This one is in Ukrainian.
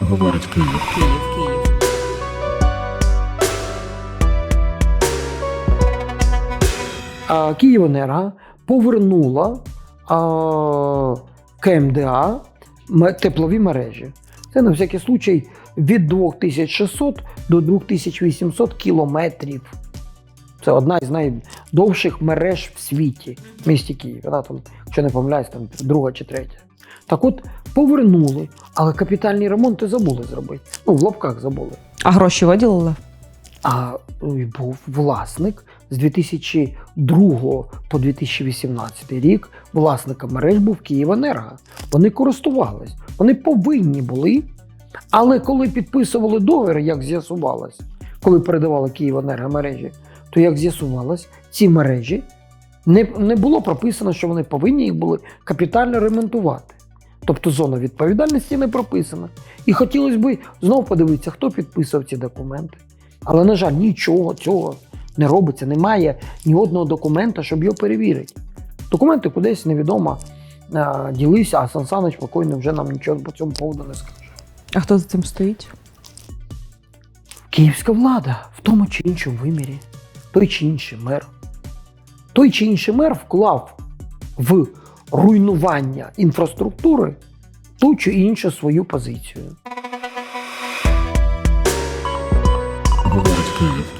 Говорить Київ. Київ, Київ. Київенерго повернула а, КМДА теплові мережі. Це на всякий случай від 2600 до 2800 кілометрів. Це одна із найдовших мереж в світі в місті Київ. Вона там, якщо не помиляюсь, там друга чи третя. Так от повернули, але капітальні ремонти забули зробити. Ну, в лапках забули. А гроші виділили? А був власник з 2002 по 2018 рік. Власником мереж був Київенерго. Вони користувались, вони повинні були. Але коли підписували договір, як з'ясувалось, коли передавали Київенерго мережі, то як з'ясувалось, ці мережі не, не було прописано, що вони повинні їх були капітально ремонтувати. Тобто зона відповідальності не прописана. І хотілося б знову подивитися, хто підписав ці документи. Але, на жаль, нічого цього не робиться. Немає ні одного документа, щоб його перевірити. Документи кудись невідомо а, ділися, а Сан Саныч спокійно вже нам нічого по цьому поводу не скаже. А хто за цим стоїть? Київська влада в тому чи іншому вимірі, той чи інший мер. Той чи інший мер вклав в руйнування інфраструктури ту чи іншу свою позицію. Говорить Київ.